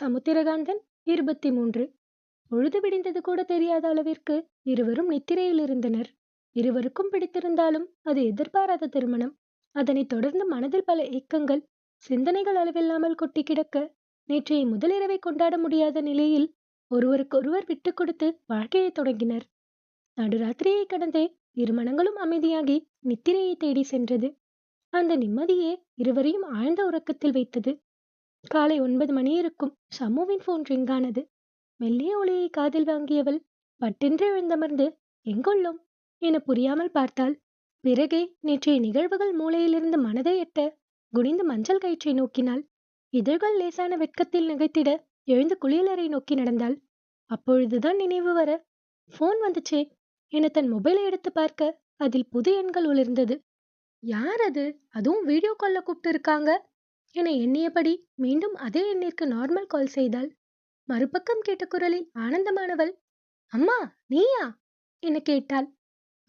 சமுத்திரகாந்தன் இருபத்தி மூன்று பொழுது விடிந்தது கூட தெரியாத அளவிற்கு இருவரும் நித்திரையில் இருந்தனர். இருவருக்கும் பிடித்திருந்தாலும் அது எதிர்பாராத திருமணம். அதனைத் தொடர்ந்து மனதில் பல ஏக்கங்கள் சிந்தனைகள் அளவில்லாமல் கொட்டி கிடக்க நேற்றைய முதலிரவை கொண்டாட முடியாத நிலையில் ஒருவருக்கொருவர் விட்டு கொடுத்து வாழ்க்கையை தொடங்கினர். நடுராத்திரியை கடந்தே இருமணங்களும் அமைதியாகி நித்திரையை தேடி சென்றது. அந்த நிம்மதியே இருவரையும் ஆழ்ந்த உறக்கத்தில் வைத்தது. காலை ஒன்பது மணி இருக்கும். சம்முவின் போன் ரிங்கானது மெல்லிய ஒளியை காதில் வாங்கியவள் பட்டென்று எழுந்தமர்ந்து எங்குள்ளோம் என புரியாமல் பார்த்தாள். பிறகே நேற்றைய நிகழ்வுகள் மூளையிலிருந்து மனதை எட்ட குனிந்து மஞ்சள் கயிற்றை நோக்கினாள். இதழ்கள் லேசான வெட்கத்தில் நகைத்திட எழுந்து குளியலறை நோக்கி நடந்தாள். அப்பொழுதுதான் நினைவு வர போன் வந்துச்சே என தன் மொபைலை எடுத்து பார்க்க அதில் புது எண்கள் ஒளிர்ந்தது. யார் அது? அதுவும் வீடியோ காலில் கூப்பிட்டு இருக்காங்க என எண்ணியபடி மீண்டும் அதே எண்ணிற்கு நார்மல் கால் செய்தாள். மறுபக்கம் கேட்ட குரலில் ஆனந்தமானவள் அம்மா நீயா? என கேட்டாள்.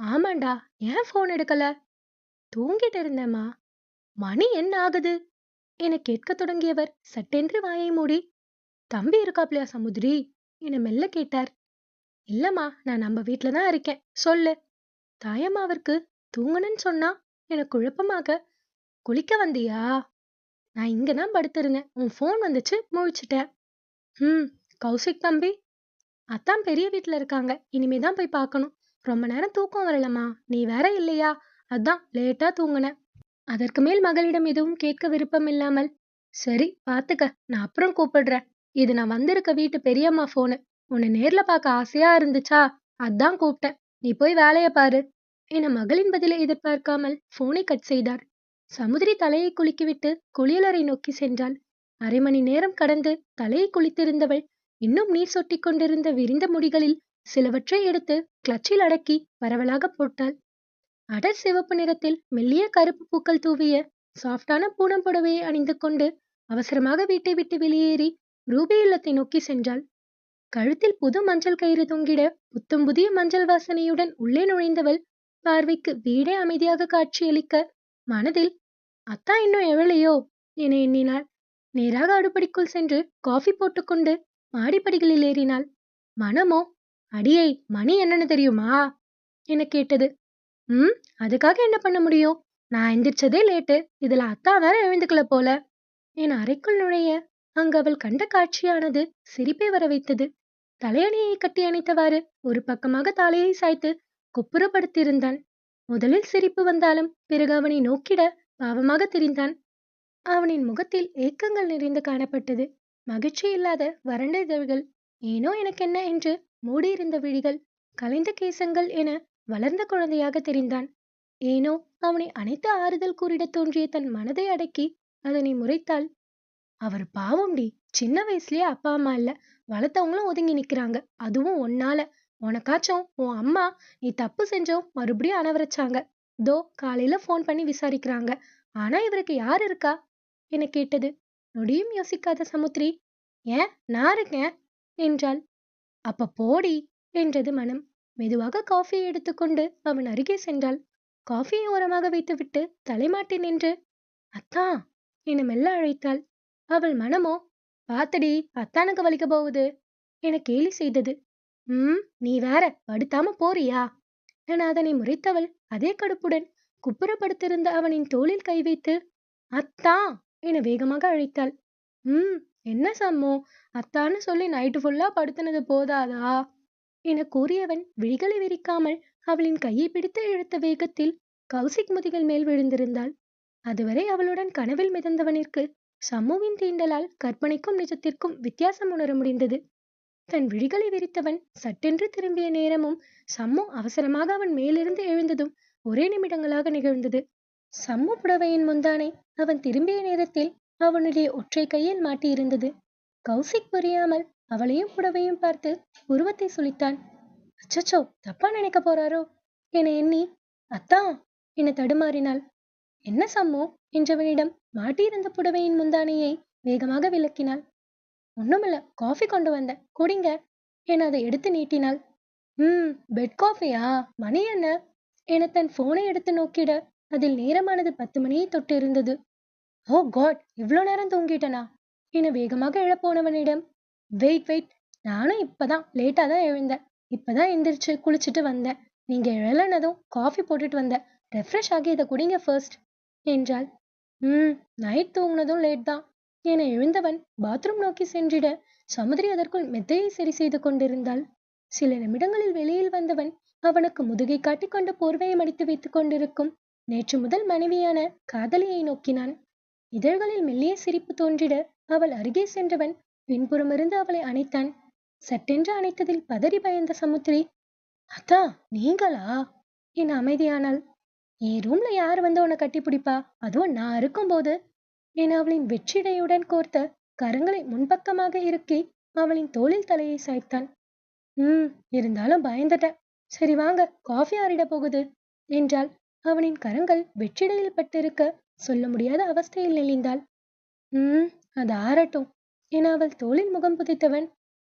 ஆமாண்டா ஏன் போன் எடுக்கல? தூங்கிட்டு இருந்தேம்மா. மணி என்ன ஆகுது? என கேட்கத் தொடங்கியவர் சட்டென்று வாயை மூடி தம்பி இருக்காப்லையா சமுதிரி? என மெல்ல கேட்டார். இல்லம்மா நான் நம்ம வீட்ல தான் இருக்கேன் சொல்லு. தாயம்மாவிற்கு தூங்கணும்னு சொன்னா என குழப்பமாக குளிக்க வந்தியா? நான் இங்க தான் படுத்திருந்தேன். உன் ஃபோன் வந்துச்சு முழிச்சிட்டேன். ம் கௌசிக் தம்பி. அத்தான் பெரிய வீட்டில் இருக்காங்க. இனிமே தான் போய் பார்க்கணும். ரொம்ப நேரம் தூக்கம் வரலம்மா. நீ வேற இல்லையா? அதான் லேட்டா தூங்கின அதற்கு மேல் மகளிடம் எதுவும் கேட்க விருப்பம் இல்லாமல் சரி பாத்துக்க நான் அப்புறம் கூப்பிடுறேன். இது நான் வந்திருக்க வீட்டு பெரியம்மா ஃபோனு உன்னை நேர்ல பார்க்க ஆசையா இருந்துச்சா? அதான் கூப்பிட்டேன். நீ போய் வேலைய பாரு. என மகளின் பதிலை எதிர்பார்க்காமல் போனை கட் செய்தார் சமுதிரி தலையை குலுக்கிவிட்டு குளியலறை நோக்கி சென்றாள். அரை மணி நேரம் கடந்து தலையை குளித்திருந்தவள் இன்னும் நீர் சொட்டிக் கொண்டிருந்த விரிந்த முடிகளில் சிலவற்றை எடுத்து கிளச்சில் அடக்கி பரவலாக போட்டாள். அடர் சிவப்பு நிறத்தில் மெல்லிய கருப்பு பூக்கள் தூவிய சாஃப்டான பூனம் புடவையை அணிந்து கொண்டு அவசரமாக வீட்டை விட்டு வெளியேறி ரூபி இல்லத்தை நோக்கி சென்றாள். கழுத்தில் புது மஞ்சள் கயிறு தொங்கிட புத்தம் புதிய மஞ்சள் வாசனையுடன் உள்ளே நுழைந்தவள் பார்வைக்கு வீடே அமைதியாக காட்சியளிக்க மனதில் அத்தா இன்னும் எழலையோ என எண்ணினாள். நேராக அடுப்படிக்குள் சென்று காஃபி போட்டுக்கொண்டு மாடிப்படிகளில் ஏறினாள். மனமோ அடியை மணி என்னன்னு தெரியுமா? என கேட்டது. ம் அதுக்காக என்ன பண்ண முடியும்? நான் எந்திரிச்சதே லேட்டு. இதுல அத்தா வேற எழுந்துக்கல போல. என் அறைக்குள் நுழைய அங்கு அவள் கண்ட காட்சியானது சிரிப்பை வர வைத்தது. தலையணியை கட்டி அணைத்தவாறு ஒரு பக்கமாக தலையை சாய்த்து குப்புறப்படுத்தியிருந்தான் முதலில் சிரிப்பு வந்தாலும் பிறகு அவனை நோக்கிட பாவமாக தெரிந்தான். அவனின் முகத்தில் ஏக்கங்கள் நிறைந்து காணப்பட்டது. மகிழ்ச்சி இல்லாத வறண்ட இதழ்கள் ஏனோ எனக்கென்ன என்று மூடியிருந்த விழிகள் கலைந்த கேசங்கள் என வளர்ந்த குழந்தையாக தெரிந்தான். ஏனோ அவனை அனைத்து ஆறுதல் கூறிட தோன்றிய தன் மனதை அடக்கி அதனை முறைத்தாள். அவர் பாவம்டி சின்ன வயசுலயே அப்பா அம்மா இல்ல. வளர்த்தவங்களும் ஒதுங்கி நிக்கிறாங்க. அதுவும் ஒன்னால உனக்காச்சும் உன் அம்மா நீ தப்பு செஞ்சோம் மறுபடியும் அனவரைச்சாங்க தோ காலையில ஃபோன் பண்ணி விசாரிக்கிறாங்க. ஆனா இவருக்கு யார் இருக்கா? என கேட்டது. நொடியும் யோசிக்காத சமுத்திரி ஏன்? நான் இருக்கேன் என்றாள். அப்ப போடி என்றது மனம். மெதுவாக காஃபியை எடுத்துக்கொண்டு அவன் அருகே சென்றாள். காஃபியை ஓரமாக வைத்துவிட்டு தலைமாட்டி நின்று அத்தா என மெல்ல அழைத்தாள். அவள் மனமோ பாத்தடி அத்தானுக்கு வலிக்க போகுது என கேலி செய்தது. ம் நீ வேற படுத்தாம போறியா? என அதனை முறைத்தவள் அதே கடுப்புடன் குப்புறப்படுத்திருந்த அவனின் தோளில் கை வைத்து அத்தா! என வேகமாக அழைத்தாள். ம் என்ன சம்மோ? அத்தான்னு சொல்லி நைட்டு ஃபுல்லா படுத்தினது போதாதா? என கூறியவன் விழிகளை விரிக்காமல் அவளின் கையை பிடித்து இழுத்த வேகத்தில் கௌசிக் முதிகள் மேல் விழுந்திருந்தாள். அதுவரை அவளுடன் கனவில் மிதந்தவனிற்கு சம்முவின் தீண்டலால் கற்பனைக்கும் நிஜத்திற்கும் வித்தியாசம் உணர முடிந்தது. தன் விழிகளை விரித்தவன் சட்டென்று திரும்பிய நேரமும் சம்மு அவசரமாக அவன் மேலிருந்து எழுந்ததும் ஒரே நிமிடங்களாக நிகழ்ந்தது. சம்மு புடவையின் முந்தானை அவன் திரும்பிய நேரத்தில் அவனுடைய ஒற்றை கையில் மாட்டியிருந்தது. கௌசிக் புரியாமல் அவளையும் புடவையும் பார்த்து உருவத்தை சுழித்தான். அச்சச்சோ தப்பா நினைக்க போறாரோ என எண்ணி அத்தா என தடுமாறினாள். என்ன சம்மு? என்றவனிடம் மாட்டியிருந்த புடவையின் முந்தானையை வேகமாக விளக்கினாள். ஒன்றுமில்ல காஃபி கொண்டு வந்தேன். குடிங்க. என அதை எடுத்து நீட்டினாள். ம் பெட் காஃபியா மணி என்ன? என தன் ஃபோனை எடுத்து நோக்கிட. அதில் நேரமானது பத்து மணியை தொட்டு இருந்தது. ஓ காட் இவ்வளோ நேரம் தூங்கிட்டனா? என வேகமாக எழப்போனவனிடம். வெயிட் வெயிட் நானும் இப்போதான் லேட்டாக தான் எழுந்தேன். இப்பதான் எந்திரிச்சு குளிச்சுட்டு வந்தேன். நீங்கள் எழலனதும் காஃபி போட்டுட்டு வந்தேன் ரெஃப்ரெஷ் ஆகி இதை குடிங்க ஃபர்ஸ்ட் என்றாள். ம் நைட் தூங்கினதும் லேட் தான். என எழுந்தவன் பாத்ரூம் நோக்கி சென்றிட சமுதிரி அதற்குள் மெத்தையை சரி செய்து கொண்டிருந்தாள். சில நிமிடங்களில் வெளியில் வந்தவன் அவனுக்கு முதுகை காட்டிக்கொண்டு போர்வையை மடித்து வைத்துக் கொண்டிருக்கும். நேற்று முதல் மனைவியான காதலியை நோக்கினான். இதழ்களில் மெல்லிய சிரிப்பு தோன்றிட அவள் அருகே சென்றவன் பின்புறமிருந்து அவளை அணைத்தான். சட்டென்று அணைத்ததில் பதறி பயந்த சமுத்திரி அத்தா நீங்களா? என் அமைதியானாள். என் ரூம்ல யார் வந்து உன்னை கட்டி பிடிப்பா அதுவும் நான் இருக்கும்போது. என அவளின் வெற்றிடையுடன் கோர்த்த கரங்களை முன்பக்கமாக இறுக்கி அவளின் தோளில் தலையை சாய்த்தான். ம் இருந்தாலும் பயந்துட்டேன். சரி வாங்க காஃபி ஆறிட போகுது என்றால் அவனின் கரங்கள் வெற்றிடையில் பட்டிருக்க சொல்ல முடியாத அவஸ்தையில் நெளிந்தாள். ம் அது ஆறட்டும் என அவள் தோளில் முகம் புதைத்தவன்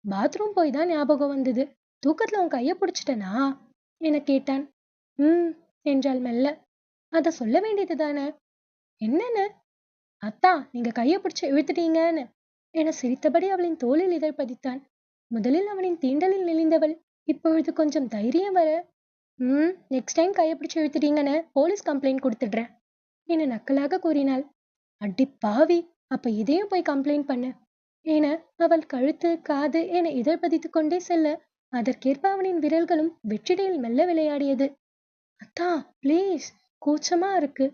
பாத்ரூம் போய் தான் ஞாபகம் வந்தது. தூக்கத்துல உன் கைய பிடிச்சிட்டனா? என கேட்டான். ம் என்றாள் மெல்ல. அத சொல்ல வேண்டியது தானே என்னன்னு? அத்தா நீங்க கையை பிடிச்சு இழுத்துட்டீங்கன்னு. என சிரித்தபடி அவளின் தோளில் இதழ் பதித்தான். முதலில் அவனின் தீண்டலில் நெளிந்தவள். இப்பொழுது கொஞ்சம் தைரியம் வர ம் நெக்ஸ்ட் டைம் கையை பிடிச்சு இழுத்துட்டீங்கன்னு போலீஸ் கம்ப்ளைண்ட் கொடுத்துடுறேன் என நக்கலாக கூறினாள். அடி பாவி அப்ப இதையும் போய் கம்ப்ளைண்ட் பண்ணு என அவள் கழுத்து காது என இதழ் பதித்து கொண்டே செல்ல அதற்கேற்ப அவனின் விரல்களும் வெற்றிடையில் மெல்ல விளையாடியது. அத்தா ப்ளீஸ் கூச்சமா இருக்கு.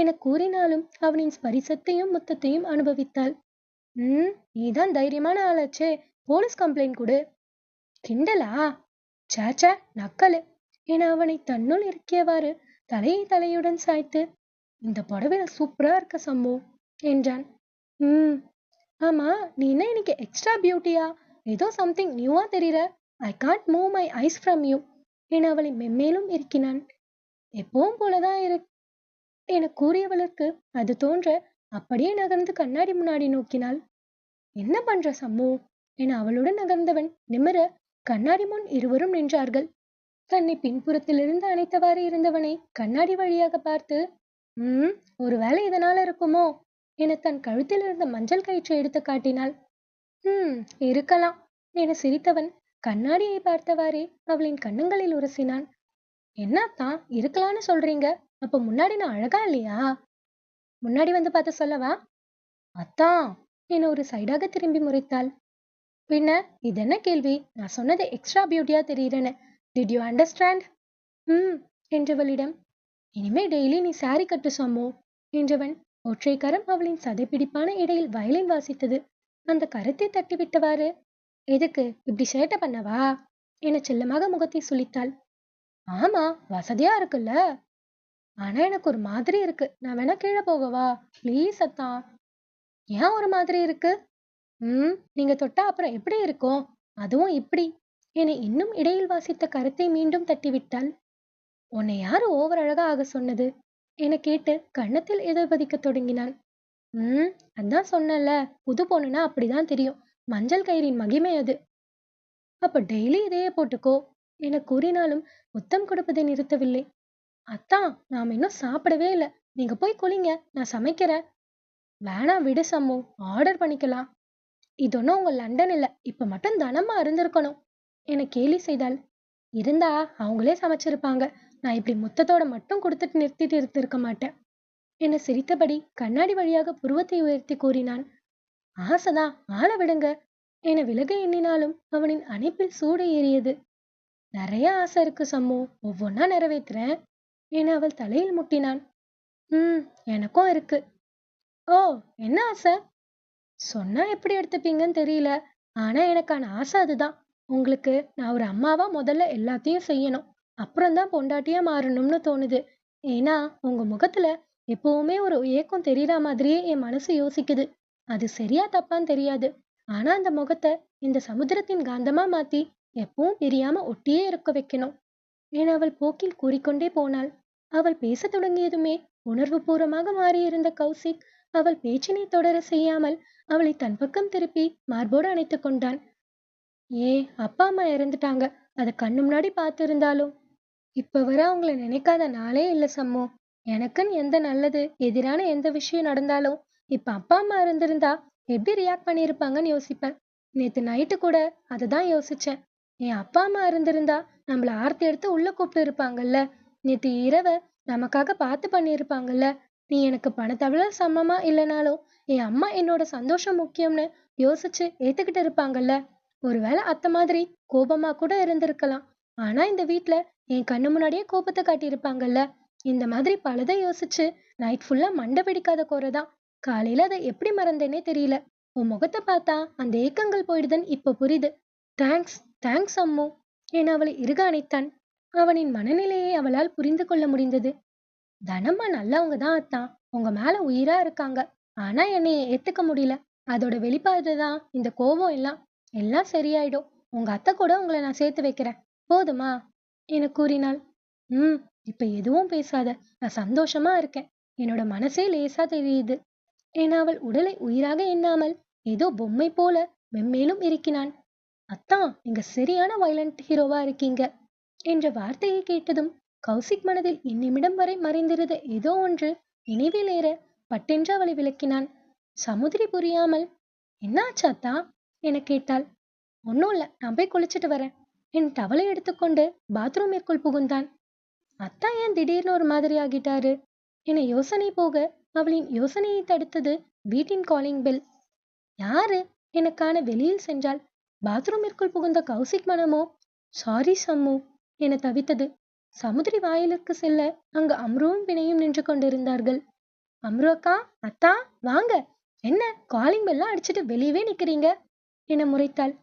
என கூறினாலும் அவனின் ஸ்பரிசத்தையும் முத்தத்தையும் அனுபவித்தாள். ம் நீதான் தைரியமான ஆளாச்சே. போலீஸ் கம்ப்ளைண்ட் கொடு. கிண்டலா? சேச்சே நக்கலு என அவனை தன்னுள் இருக்கியவாறு தலையை தலையுடன் சாய்த்து இந்த புடவையில சூப்பரா இருக்க சம்மு என்றான். ம் ஆமா நீ என்ன இன்னைக்கு எக்ஸ்ட்ரா பியூட்டியா ஏதோ சம்திங் நியூவா தெரியற. I can't move my eyes from you என அவளை மென்மேலும் இருக்கினான் எப்பவும் போலதான் இரு என கூறியவளுக்கு அது தோன்ற அப்படியே நகர்ந்து கண்ணாடி முன்னாடி நோக்கினாள். என்ன பண்ற சம்மு? என அவளுடன் நகர்ந்தவன் நிமிர கண்ணாடி முன் இருவரும் நின்றார்கள். தன்னை பின்புறத்திலிருந்து அணைத்தவாறு இருந்தவனை கண்ணாடி வழியாக பார்த்து ம் ஒருவேளை இதனால இருக்குமோ? என தன் கழுத்தில் இருந்த மஞ்சள் கயிற்றை எடுத்து காட்டினாள். ம் இருக்கலாம் என சிரித்தவன் கண்ணாடியை பார்த்தவாறே அவளின் கண்ணங்களில் உரசினான். என்னத்தான் இருக்கலாம்னு சொல்றீங்க? அப்ப முன்னாடி நான் அழகா இல்லையா? முன்னாடி வந்து பார்த்து சொல்லவா? அத்தான் என ஒரு சைடாக திரும்பி முறைத்தாள். பின்ன இது என்ன கேள்வி? நான் சொன்னது எக்ஸ்ட்ரா பியூட்டியா தெரியுறேன்னு டிட் யூ அண்டர்ஸ்டாண்ட் ம் என்றவளிடம். இனிமே டெய்லி நீ சாரி கட்டு சொம்மோ என்றவன் ஒற்றை கரம் அவளின் சதைப்பிடிப்பான இடையில் வயலின் வாசித்தது. அந்த கருத்தை தட்டிவிட்டவாறு எதுக்கு? இப்படி சேட்டை பண்ணவா? என செல்லமாக முகத்தை சுளித்தாள். ஆமா வசதியா இருக்குல்ல. ஆனா எனக்கு ஒரு மாதிரி இருக்கு. நான் வேணா கீழே போகவா? ப்ளீஸ் அத்தா. ஏன் ஒரு மாதிரி இருக்கு? ம் நீங்க தொட்டா அப்புறம் எப்படி இருக்கும்? அதுவும் இப்படி. என்னை இன்னும் இடையில் வாசித்த கருத்தை மீண்டும் தட்டிவிட்டாள். உன்னை யார் ஓவர் அழகா ஆக சொன்னது? என கேட்டு கன்னத்தில் எதிர்பதிக்க தொடங்கினான் ம் அதான் சொன்னல புது பொண்ணுனா அப்படிதான் தெரியும். மஞ்சள் கயிறின் மகிமை அது. அப்ப டெய்லி இதையே போட்டுக்கோ என கூறினாலும் முத்தம் கொடுப்பதை நிறுத்தவில்லை. அத்தான் நாம் இன்னும் சாப்பிடவே இல்லை. நீங்க போய் குளிங்க நான் சமைக்கிறேன். வேணாம் விடு சம்மு ஆர்டர் பண்ணிக்கலாம். இது ஒன்றும் உங்க லண்டன் இல்லை இப்ப மட்டும் தனமா இருந்திருக்கணும். என கேலி செய்தாள். இருந்தா அவங்களே சமைச்சிருப்பாங்க. நான் இப்படி முத்தத்தோட மட்டும் கொடுத்துட்டு நிறுத்திட்டு இருந்திருக்க மாட்டேன். என சிரித்தபடி கண்ணாடி வழியாக புருவத்தை உயர்த்தி கூறினான். ஆசைதான் ஆள விடுங்க. என விலக எண்ணினாலும் அவனின் அணைப்பில் சூடு ஏறியது. நிறைய ஆசை இருக்கு சம்மு ஒவ்வொன்னா நிறைவேற்றுறேன் என அவள் தலையில் முட்டினான் ம் எனக்கும் இருக்கு. ஓ என்ன ஆசை? சொன்னா எப்படி எடுத்துப்பீங்கன்னு தெரியல. ஆனா எனக்கான ஆசை அதுதான். உங்களுக்கு நான் ஒரு அம்மாவா முதல்ல எல்லாத்தையும் செய்யணும். அப்புறம்தான் பொண்டாட்டியா மாறணும்னு தோணுது. ஏன்னா உங்க முகத்துல எப்பவுமே ஒரு ஏக்கம் தெரியற மாதிரியே என் மனசு யோசிக்குது. அது சரியா தப்பான்னு தெரியாது. ஆனா அந்த முகத்தை இந்த சமுத்திரத்தின் காந்தமா மாத்தி எப்பவும் பிரியாம ஒட்டியே இருக்க வைக்கணும். என அவள் போக்கில் கூறிக்கொண்டே போனாள். அவள் பேசத் தொடங்கியதுமே உணர்வு பூர்வமாக மாறியிருந்த கௌசிக் அவள் பேச்சினை தொடர செய்யாமல் அவளை தன் பக்கம் திருப்பி மார்போடு அணைத்துக் கொண்டான் ஏ அப்பா அம்மா இறந்துட்டாங்க. அதை கண்ணு முன்னாடி பார்த்திருந்தாலும் இப்ப வர அவங்கள நினைக்காத நாளே இல்லை சம்மு. எனக்குன்னு எந்த நல்லது எதிரான எந்த விஷயம் நடந்தாலும் இப்ப அப்பா அம்மா இருந்திருந்தா எப்படி ரியாக்ட் பண்ணியிருப்பாங்கன்னு யோசிப்பேன். நேற்று நைட்டு கூட அதை தான் யோசிச்சேன். என் அப்பா அம்மா இருந்திருந்தா நம்மள ஆர்த்தி எடுத்து உள்ள கூப்பிட்டு இருப்பாங்கல்ல. நேத்து இரவ நமக்காக பார்த்து பண்ணியிருப்பாங்கல்ல. நீ எனக்கு பணத்தவிர சமமா இல்லைனாலும் என் அம்மா என்னோட சந்தோஷம் முக்கியம்னு யோசிச்சு ஏத்துக்கிட்டு இருப்பாங்கல்ல. ஒருவேளை அத்த மாதிரி கோபமா கூட இருந்திருக்கலாம். ஆனா இந்த வீட்ல என் கண்ணு முன்னாடியே கோபத்தை காட்டியிருப்பாங்கல்ல. இந்த மாதிரி பலதை யோசிச்சு நைட் ஃபுல்லா மண்டை வெடிக்காத குறைதான் காலையில அதை எப்படி மறந்தேனே தெரியல. உன் முகத்தை பார்த்தா அந்த ஏக்கங்கள் போயிடுதுன்னு இப்ப புரியுது. Thanks thanks Ammu. என அவளை இருக அணைத்தான். அவனின் மனநிலையை அவளால் புரிந்து கொள்ள முடிந்தது. தனம்மா நல்லவங்க தான் அத்தான் உங்க மேல உயிரா இருக்காங்க. ஆனா என்னைய ஏத்துக்க முடியல. அதோட வெளிப்பாடு தான் இந்த கோபம் எல்லாம். எல்லாம் சரியாயிடும். உங்க அத்தை கூட உங்களை நான் சேர்த்து வைக்கிறேன். போதுமா? என கூறினாள். ம் இப்ப எதுவும் பேசாத. நான் சந்தோஷமா இருக்கேன். என்னோட மனசே லேசா தெரியுது. என அவள் உடலை உயிராக எண்ணாமல் ஏதோ பொம்மை போல மென்மேலும் இருக்கினான் அத்தான் நீங்க சரியான வயலண்ட் ஹீரோவா இருக்கீங்க என்ற வார்த்தையை கேட்டதும் கௌசிக் மனதில் இந்நிமிடம் வரை மறைந்திருந்த ஏதோ ஒன்று நினைவில் ஏற பட்டென்று அவளை விளக்கினான். சமுதிரி புரியாமல் என்னாச்சாத்தா என கேட்டாள். ஒன்னும் இல்ல நான் போய் குளிச்சிட்டு வரேன். என் டவலை எடுத்துக்கொண்டு பாத்ரூமிற்குள் புகுந்தான். அத்தா ஏன் திடீர்னு ஒரு மாதிரி ஆகிட்டாரு? என யோசனை போக அவளின் யோசனையை தடுத்தது வீட்டின் காலிங் பெல் யாரு? எனக்கான வெளியில் சென்றாள் பாத்ரூமிற்குள் புகுந்த கௌசிக் மனமோ சாரி சம்மு என தவித்தது. சமுதிரி வாயிலுக்கு செல்ல அங்கு அம்ருவும் வினையும் நின்று கொண்டிருந்தார்கள். அம்ரு அக்கா அத்தா வாங்க. என்ன காலிங் பெல்லாம் அடிச்சுட்டு வெளியவே நிக்கிறீங்க? என முறைத்தாள்.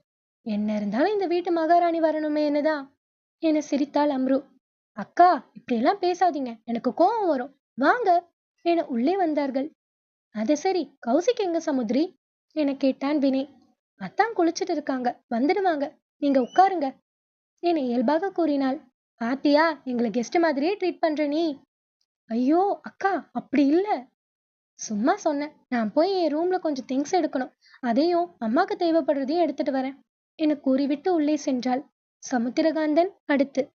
என்ன இருந்தாலும் இந்த வீட்டு மகாராணி வரணுமே என்னதா? என சிரித்தாள் அம்ரு. அக்கா இப்படியெல்லாம் பேசாதீங்க. எனக்கு கோபம் வரும். வாங்க என உள்ளே வந்தார்கள். அது சரி. கௌசிக் எங்க சமுதிரி? என கேட்டான் வினய். அத்தான் குளிச்சிட்டு இருக்காங்க. வந்துடுவாங்க. நீங்க உட்காருங்க. என இயல்பாக கூறினாள். பாத்தியா எங்களை கெஸ்ட் மாதிரியே ட்ரீட் பண்ற நீ. ஐயோ அக்கா அப்படி இல்ல. சும்மா சொன்னேன். நான் போய் என் ரூம்ல கொஞ்சம் திங்ஸ் எடுக்கணும். அதையும் அம்மாக்கு தேவைப்படுறதையும் எடுத்துட்டு வரேன். என கூறிவிட்டு உள்ளே சென்றாள். சமுத்திரகாந்தன் அடுத்து.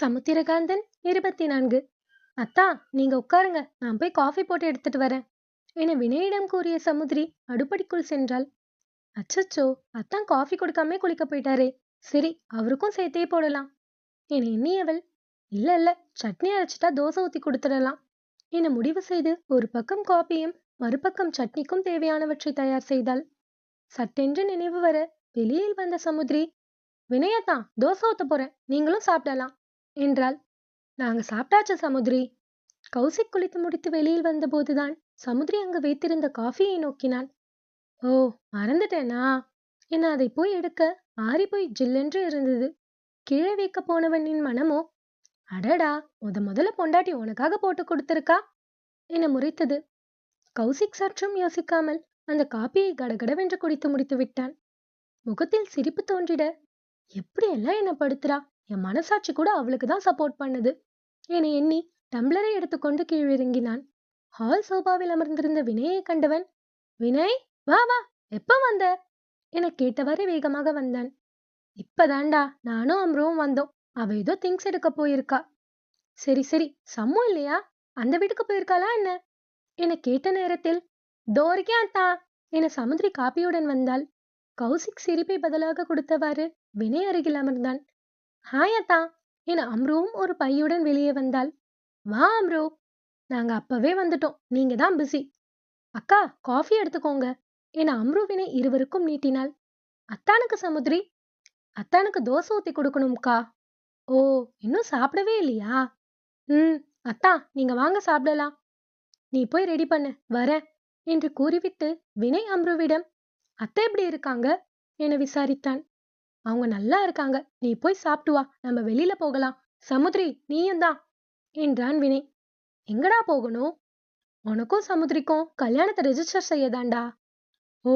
சமுத்திரகாந்தன் இருபத்தி நான்கு. அத்தா நீங்க உட்காருங்க. நான் போய் காஃபி போட்டு எடுத்துட்டு வரேன். என வினயிடம் கூறிய சமுதிரி அடுப்படிக்குள் சென்றாள். அச்சச்சோ அத்தான் காஃபி கொடுக்காம குளிக்க போயிட்டாரே. சரி அவருக்கும் சேர்த்தே போடலாம். என எண்ணியவள் இல்ல இல்ல சட்னி அரைச்சிட்டா தோசை ஊத்தி கொடுத்துடலாம் என முடிவு செய்து ஒரு பக்கம் காபியும் மறுபக்கம் சட்னிக்கும் தேவையானவற்றை தயார் செய்தாள். சட்டென்று நினைவு வர வெளியில் வந்த சமுதிரி வினயத்தான் தோசை ஊத்த போறேன் நீங்களும் சாப்பிடலாம் என்றாள். நாங்க சாப்பிட்டாச்சு சமுதிரி. கௌசிக் குளித்து முடித்து வெளியில் வந்தபோதுதான் சமுத்திரி அங்கு வைத்திருந்த காஃபியை நோக்கினான் ஓ மறந்துட்டேனா? என அதை போய் எடுக்க? ஆறி போய் ஜில்லென்று இருந்தது. கீழே வைக்க போனவனின் மனமோ? அடடா முத முதல்ல பொண்டாட்டி உனக்காக போட்டு கொடுத்துருக்கா? என முறைத்தது. கௌசிக் சற்றும் யோசிக்காமல் அந்த காப்பியை கடகடவென்று குடித்து முடித்து விட்டான். முகத்தில் சிரிப்பு தோன்றிட எப்படியெல்லாம் என்ன படுத்துறா? என் மனசாட்சி கூட அவளுக்கு தான் சப்போர்ட் பண்ணுது என எண்ணி டம்ளரை எடுத்துக்கொண்டு கீழிறங்கினான். ஹால் சோபாவில் அமர்ந்திருந்த வினயை கண்டவன் வினய் வா வா எப்ப வந்த? என கேட்டவாறே வேகமாக வந்தான். இப்பதான்டா நானும் அம்ருவும் வந்தோம். அவ ஏதோ திங்ஸ் எடுக்க போயிருக்கா. சரி சரி சம்மு இல்லையா? அந்த வீட்டுக்கு போயிருக்காளா என்ன? என கேட்ட நேரத்தில் தோரிக்கே அத்தா என சமுதிரி காப்பியுடன் வந்தாள். கௌசிக் சிரிப்பை பதிலாக கொடுத்தவாறு வினய் அருகில் அமர்ந்தான். ஹாய் அத்தா என அம்ருவும் ஒரு பையுடன் வெளியே வந்தாள். வா அம்ரு நாங்க அப்பவே வந்துட்டோம். நீங்க தான் பிஸி அக்கா காஃபி எடுத்துக்கோங்க. என அம்ருவினை இருவருக்கும் நீட்டினாள். அத்தானுக்கு சமுத்திரி அத்தானுக்கு தோசை ஊத்தி கொடுக்கணும்க்கா. ஓ இன்னும் சாப்பிடவே இல்லையா? ம் அத்தா நீங்க வாங்க சாப்பிடலாம். நீ போய் ரெடி பண்ணு. வரேன் என்று கூறிவிட்டு வினய் அம்ருவிடம் அத்தை எப்படி இருக்காங்க? என விசாரித்தான். அவங்க நல்லா இருக்காங்க. நீ போய் சாப்பிட்டு வா. நம்ம வெளியில போகலாம். சமுத்திரி நீயும் தான். என்றான் வினய் எங்கடா போகணும்? உனக்கும் சமுத்திரிக்கும் கல்யாணத்தை ரெஜிஸ்டர் செய்யதாண்டா ஓ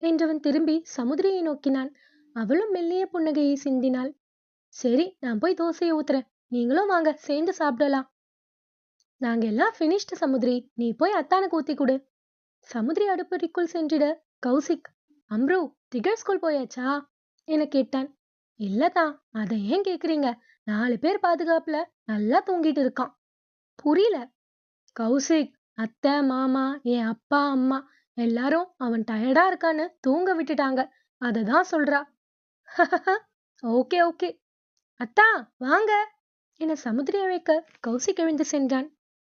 என்றவன் திரும்பி சமுதிரியை நோக்கினான். அவளும் மெல்லிய புன்னகையை சிந்தினாள். சரி நான் போய் தோசையை ஊத்துறேன். நீங்களும் வாங்க சேர்ந்து சாப்பிடலாம். நாங்க எல்லாம் ஃபினிஷ்டு சமுதிரி. நீ போய் அத்தானுக்கு ஊத்தி கொடு. சமுதிரி அடுப்பறைக்குள் சென்றிட கௌசிக் அம்ரு திகழ் ஸ்கூல் போயாச்சா? என கேட்டான். இல்லதான் அதை ஏன் கேக்குறீங்க? நாலு பேர் பாதுகாப்புல நல்லா தூங்கிட்டு இருக்கான். புரியல. கௌசிக் அத்தை மாமா என் அப்பா அம்மா எல்லாரும் அவன் டயர்டா இருக்கான்னு தூங்க விட்டுட்டாங்க. அதை தான் சொல்றா ஓகே ஓகே. அத்தா வாங்க. என சமுத்திரி அழைக்க கௌசிக் எழுந்து சென்றான்.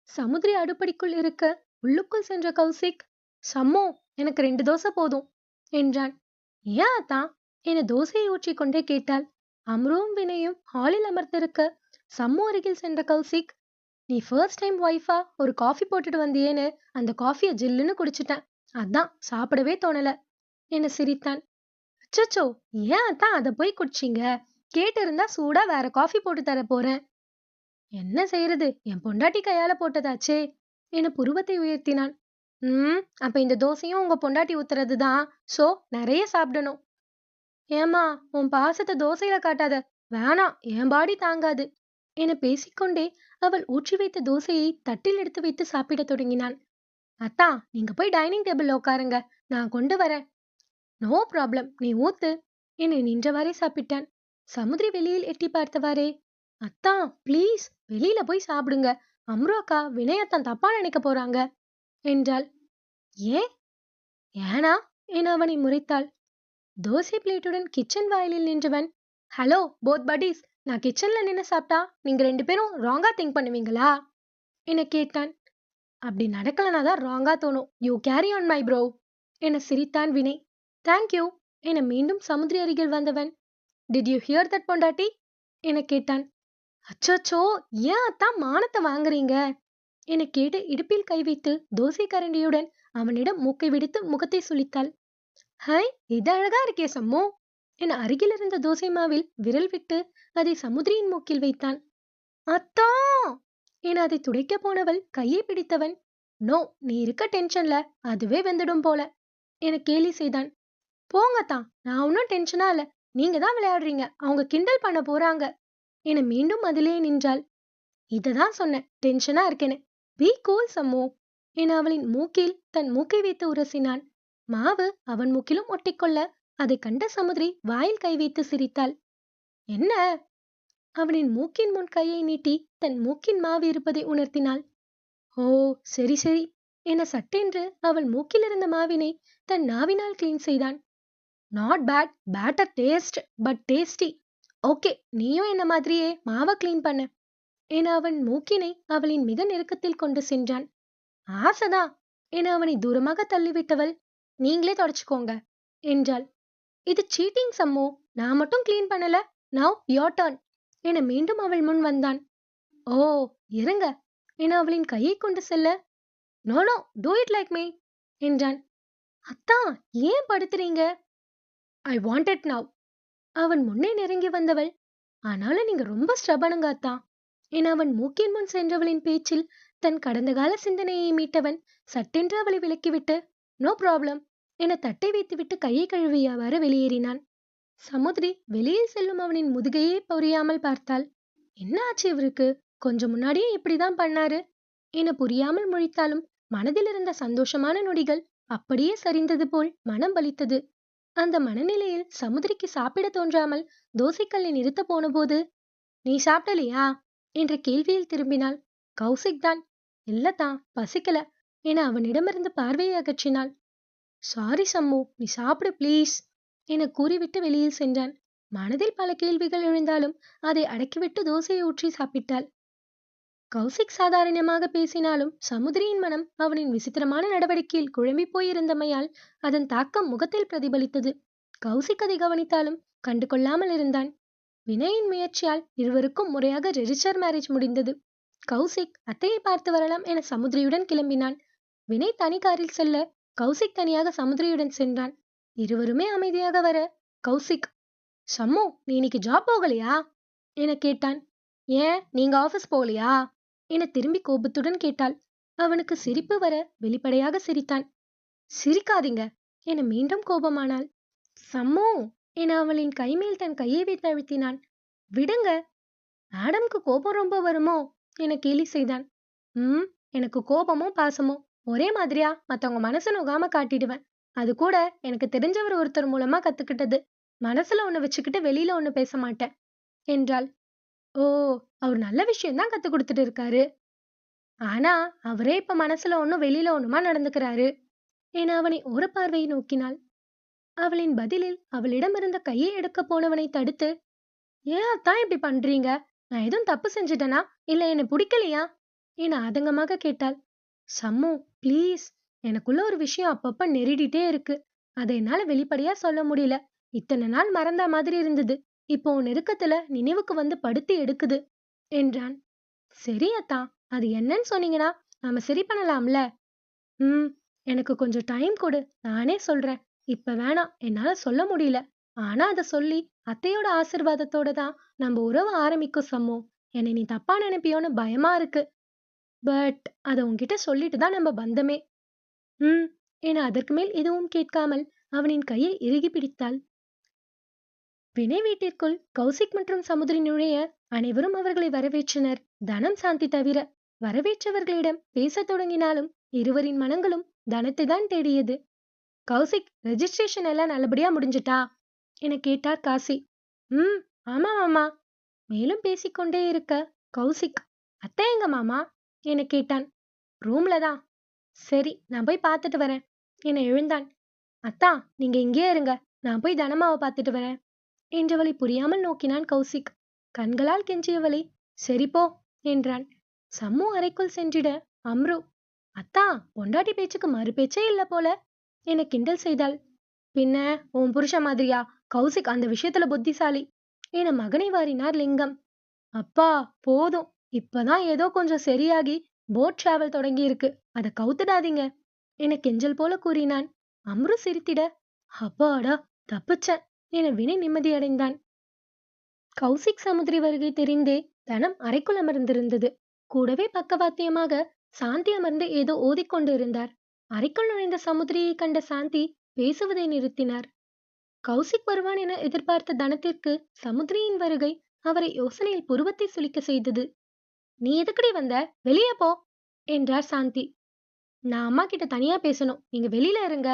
சமுத்திரி அடுப்படிக்குள் இருக்க உள்ளுக்குள் சென்ற கௌசிக் சம்மோ எனக்கு ரெண்டு தோசை போதும் என்றான். ஏன் அத்தா? என தோசையை ஊற்றிக் கொண்டே கேட்டாள். அம்ருவும் வினையும் ஹாலில் அமர்ந்திருக்க சம்மு அருகில் சென்ற கௌசிக் நீ ஃபர்ஸ்ட் டைம் ஒய்ஃபா ஒரு காஃபி போட்டுட்டு வந்தியேன்னு அந்த காஃபியை ஜில்லுன்னு குடிச்சிட்டேன். அதான் சாப்பிடவே தோணல. என சிரித்தான்? அச்சச்சோ ஏன் அதான் அதை போய் குடிச்சீங்க? கேட்டிருந்தா சூடா வேற காஃபி போட்டு தர போறேன். என்ன செய்யறது என் பொண்டாட்டி கையால போட்டதாச்சே? என புருவத்தை உயர்த்தினான். ம் அப்ப இந்த தோசையும் உங்க பொண்டாட்டி ஊத்துறது தான். சோ நிறைய சாப்பிடணும். ஏமா உன் பாசத்தை தோசையில காட்டாத. வேணாம் என் பாடி தாங்காது. என பேசிக்கொண்டே அவள் ஊற்றி வைத்த தோசையை தட்டில் எடுத்து வைத்து சாப்பிடத் தொடங்கினான் அத்தா நீங்க போய் டைனிங் டேபிள்ல உட்காருங்க. நான் கொண்டு வரேன். No problem. நீ ஊத்து. என நின்றவாறே சாப்பிட்டான். சமுதிரி வெளியில் எட்டி பார்த்தவாறே அத்தா ப்ளீஸ் வெளியில போய் சாப்பிடுங்க. அம்ரு அக்கா வினயத்தான் தப்பா நினைக்க போறாங்க. என்றாள். ஏன் ஏனா? என அவனை முறைத்தாள். தோசை பிளேட்டுடன் கிச்சன் வாயிலில் நின்றவன் ஹலோ போத் படீஸ் நான் கிச்சன்ல நின்னு சாப்பிட்டா நீங்க ரெண்டு பேரும் ராங்கா திங்க் பண்ணுவீங்களா? என கேட்டான். அப்படி நடக்கலனா தான் ராங்கா தோணும். You carry on my bro என சிரித்தான் வினய். தேங்க்யூ என மீண்டும் சமுத்திரி அருகில் வந்தவன். டிட் யூ ஹியர் தட் பொண்டாட்டி? என கேட்டான். அச்சோச்சோ ஏன் அத்தான் மானத்தை வாங்குறீங்க? என கேட்டு இடுப்பில் கை வைத்து தோசை கரண்டியுடன் அவனிடம் மூக்கை விடுத்து முகத்தை சுளித்தாள். ஹாய் இது அழகா இருக்கே சம்மோ. என அருகில் இருந்த தோசை மாவில் விரல் விட்டு அதை சமுத்திரியின் மூக்கில் வைத்தான். அத்தா! என அதை துடைக்க போனவள் கையை பிடித்தவன் நோ நீ இருக்க டென்ஷன்ல அதுவே வெந்துடும் போல என கேலி செய்தான். போங்கத்தான் நான் ஒன்றும் டென்ஷனா இல்ல நீங்க தான் விளையாடுறீங்க அவங்க கிண்டல் பண்ண போறாங்க என மீண்டும் அதிலே நின்றாள். இததான் சொன்னேன் டென்ஷனா இருக்கேன்னு பி கூல் சம்மோ என அவளின் மூக்கில் தன் மூக்கை வைத்து உரசினான். மாவு அவன் மூக்கிலும் ஒட்டிக்கொள்ள அதை கண்ட சமுதிரி வாயில் கை வைத்து சிரித்தாள். என்ன? அவனின் மூக்கின் முன் கையை நீட்டி தன் மூக்கின் மாவு இருப்பதை உணர்த்தினாள். ஓ சரி சரி என சட்டென்று அவள் மூக்கில் இருந்த மாவினை தன் நாவினால் கிளீன் செய்தான். Not bad better taste but tasty okay நீயும் என்ன மாதிரியே மாவை கிளீன் பண்ண என அவன் மூக்கினை அவளின் மிக நெருக்கத்தில் கொண்டு சென்றான். ஆசைதான் என அவனை தூரமாக தள்ளிவிட்டவள் நீங்களே தொடச்சுக்கோங்க என்றாள். இது சீட்டிங் சம்மோ. நான் மட்டும் கிளீன் பண்ணல. நவ் யோர் டர்ன் என மீண்டும் அவள் முன் வந்தான். ஓ இருங்க. என அவளின் கையை கொண்டு செல்ல. No no do it like me என்றான். அத்தா ஏன் படுத்துறீங்க? ஐ வாண்ட் இட் நவ் அவன் முன்னே நெருங்கி வந்தவள். ஆனாலும் நீங்க ரொம்ப ஸ்டபனுங்க அத்தா என அவன் மூக்கின் முன் சென்றவளின் பேச்சில் தன் கடந்த கால சிந்தனையை மீட்டவன் சட்டென்று அவளை விலக்கிவிட்டு நோ ப்ராப்ளம் என தட்டை வைத்துவிட்டு கையை கழுவியவாறு வெளியேறினான். சமுத்திரி வெளியில் செல்லும் அவனின் முதுகையே புரியாமல் பார்த்தாள். என்ன ஆச்சு இவருக்கு? கொஞ்சம் முன்னாடியே இப்படிதான் பண்ணாரு? என புரியாமல் முழித்தாலும் மனதில் இருந்த சந்தோஷமான நொடிகள் அப்படியே சரிந்தது போல் மனம் வலித்தது அந்த மனநிலையில் சமுத்திரிக்கு சாப்பிட தோன்றாமல் தோசைக்கல்லை நிறுத்த போனபோது நீ சாப்பிடலையா? என்ற கேள்வியில் திரும்பினாள். கௌசிக் தான். இல்லத்தான் பசிக்கல என அவனிடமிருந்து பார்வையை அகற்றினாள். சாரி சம்மு நீ சாப்பிடு ப்ளீஸ் என கூறிவிட்டு வெளியில் சென்றான். மனதில் பல கேள்விகள் எழுந்தாலும் அதை அடக்கிவிட்டு தோசையை ஊற்றி சாப்பிட்டாள். கௌசிக் சாதாரணமாக பேசினாலும் சமுதிரியின் மனம் அவனின் விசித்திரமான நடவடிக்கையில் குழம்பி போயிருந்தமையால் அதன் தாக்கம் முகத்தில் பிரதிபலித்தது. கௌசிக் அதை கவனித்தாலும் கண்டு கொள்ளாமல் இருந்தான். வினயின் முயற்சியால் இருவருக்கும் முறையாக ரெஜிஸ்டர் மேரேஜ் முடிந்தது. கௌசிக் அத்தையை பார்த்து வரலாம் என சமுதிரியுடன் கிளம்பினான். வினய் தனி காரில் செல்ல கௌசிக் தனியாக சமுதிரியுடன் சென்றான். இருவருமே அமைதியாக வர கௌசிக் சம்மு நீ இன்னைக்கு ஜாப் போகலையா? என கேட்டான். ஏன் நீங்க ஆபீஸ் போகலையா? என திரும்பி கோபத்துடன் கேட்டாள். அவனுக்கு சிரிப்பு வர வெளிப்படையாக சிரித்தான். சிரிக்காதீங்க என மீண்டும் கோபமானாள். சம்மு என அவளின் கைமேல் தன் கையை வைத்து அழுத்தினான். விடுங்க மேடம்க்கு கோபம் ரொம்ப வருமோ? என கேலி செய்தான். ம் எனக்கு கோபமோ பாசமோ ஒரே மாதிரியா? மத்தவங்க மனசு நோகாம காட்டிடுவேன். அது கூட எனக்கு தெரிஞ்சவர் ஒருத்தர் மூலமா கத்துக்கிட்டது. மனசுல ஒண்ணு வச்சுக்கிட்டு வெளியில ஒண்ணு பேச மாட்டேன் என்றாள். ஓ அவர் நல்ல விஷயம் தான் கத்து கொடுத்துட்டு இருக்காரு. ஆனா அவரே இப்ப மனசுல ஒண்ணும் வெளியில ஒண்ணுமா நடந்துக்கிறாரு? என அவனை ஒரு பார்வையை நோக்கினாள். அவளின் பதிலில் அவளிடமிருந்த கையை எடுக்க போனவனை தடுத்து ஏன் அத்தான் இப்படி பண்றீங்க? நான் எதுவும் தப்பு செஞ்சுட்டேனா? இல்ல என்னை பிடிக்கலையா? என ஆதங்கமாக கேட்டாள். சம்மு ப்ளீஸ். எனக்குள்ள ஒரு விஷயம் அப்பப்ப நெருடிட்டே இருக்கு. அதை என்னால வெளிப்படையா சொல்ல முடியல. இத்தனை நாள் மறந்த மாதிரி இருந்தது. இப்போ உன் நெருக்கத்துல நினைவுக்கு வந்து படுத்து எடுக்குது என்றான். சரி அத்தா அது என்னன்னு சொன்னீங்கன்னா நாம சரி பண்ணலாம்ல? ம் எனக்கு கொஞ்சம் டைம் கொடு. நானே சொல்றேன். இப்ப வேணாம். என்னால சொல்ல முடியல. ஆனா அதை சொல்லி அத்தையோட ஆசிர்வாதத்தோட தான் நம்ம உறவு ஆரம்பிக்கும் சம்மோ. என்னை நீ தப்பா நினைப்பியோன்னு பயமா இருக்கு. பட் அதை உன்கிட்ட சொல்லிட்டு தான் நம்ம பந்தமே ம் என அதற்கு மேல் எதுவும் கேட்காமல் அவனின் கையை இறுகி பிடித்தாள். வினை வீட்டிற்குள் கௌசிக் மற்றும் சமுதிரி நுழைய அனைவரும் அவர்களை வரவேற்றனர். தனம் சாந்தி தவிர வரவேற்றவர்களிடம் பேசத் தொடங்கினாலும் இருவரின் மனங்களும் தனத்தை தான் தேடியது. கௌசிக் ரெஜிஸ்ட்ரேஷன் எல்லாம் நல்லபடியா முடிஞ்சிட்டா? என கேட்டார் காசி. ம் ஆமா மாமா. மேலும் பேசிக்கொண்டே இருக்க கௌசிக் அத்தை எங்க மாமா? என கேட்டான். ரூம்ல தான். சரி நான் போய் பார்த்துட்டு வரேன். என எழுந்தான் அத்தா நீங்க இங்கே இருங்க. நான் போய் தனமாவை பார்த்துட்டு வரேன். என்றவளை புரியாமல் நோக்கினான் கௌசிக். கண்களால் கெஞ்சியவளை சரி போ என்றான். சம்மு அறைக்குள் சென்றிட அம்ரு அத்தா பொண்டாட்டி பேச்சுக்கு மறு பேச்சே இல்ல போல என கிண்டல் செய்தாள். பின்ன உன் புருஷ மாதிரியா? கௌசிக் அந்த விஷயத்துல புத்திசாலி என மகனை வாரினார் லிங்கம். அப்பா போதும். இப்பதான் ஏதோ கொஞ்சம் சரியாகி போட் டிராவல் தொடங்கி இருக்கு அதை கவுத்துடாதீங்க. என கெஞ்சல் போல கூறினான். அம்ரு சிரித்திட அப்பாடா தப்பிச்சேன். என வினை நிம்மதியடைந்தான் கௌசிக் சமுத்திரி வருகை தெரிந்தே தனம் அறைக்குள் அமர்ந்திருந்தது. கூடவே பக்கவாத்தியமாக சாந்தி அமர்ந்து ஏதோ ஓதிக்கொண்டிருந்தார். அறைக்குள் நுழைந்த சமுத்திரியை கண்ட சாந்தி பேசுவதை நிறுத்தினார். கௌசிக் வருவான் என எதிர்பார்த்த தனத்திற்கு சமுத்திரியின் வருகை அவரை யோசனையில் புருவத்தை சுளிக்க செய்தது. நீ எதுக்கடி வந்த? வெளியே போ! என்றார் சாந்தி. நான் அம்மா கிட்ட தனியா பேசணும். நீங்க வெளியில இருங்க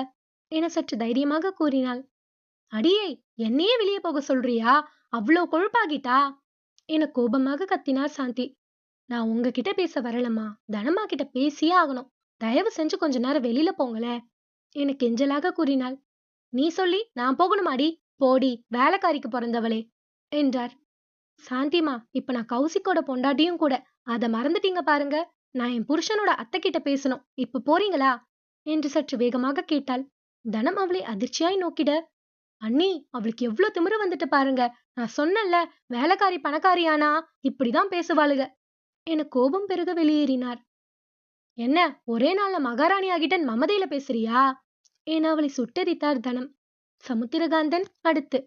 என சற்று தைரியமாக கூறினாள். அடியே என்னையே வெளியே போக சொல்றியா? அவ்வளோ கொழுப்பாகிட்டா? என கோபமாக கத்தினார் சாந்தி. நான் உங்ககிட்ட பேச வரலம்மா. தனமா கிட்ட பேசியே ஆகணும். தயவு செஞ்சு கொஞ்ச நேரம் வெளியில போங்களேன் என கெஞ்சலாக கூறினாள். நீ சொல்லி நான் போகணுமாடி? போடி. வேலைக்காரிக்கு பிறந்தவளே என்றார். சாந்திமா இப்ப நான் கௌசிக்கோட பொண்டாட்டியும் கூட. அதை மறந்துட்டீங்க பாருங்க. நான் என் புருஷனோட அத்தை கிட்ட பேசணும். இப்ப போறீங்களா? என்று சற்று வேகமாக கேட்டாள். தனம் அவளை அதிர்ச்சியாய் நோக்கிட அண்ணி அவளுக்கு எவ்வளவு திமிரு வந்துட்டு பாருங்க. நான் சொன்னேன்ல வேலைக்காரி பணக்காரியானா? இப்படிதான் பேசுவாளுக. என கோபம் பெருக வெளியேறினார். என்ன ஒரே நாள்ல மகாராணி ஆகிட்டன் மமதையில பேசுறியா? என அவளை சுட்டெரித்தார் தனம். சமுத்திரகாந்தன் அடுத்து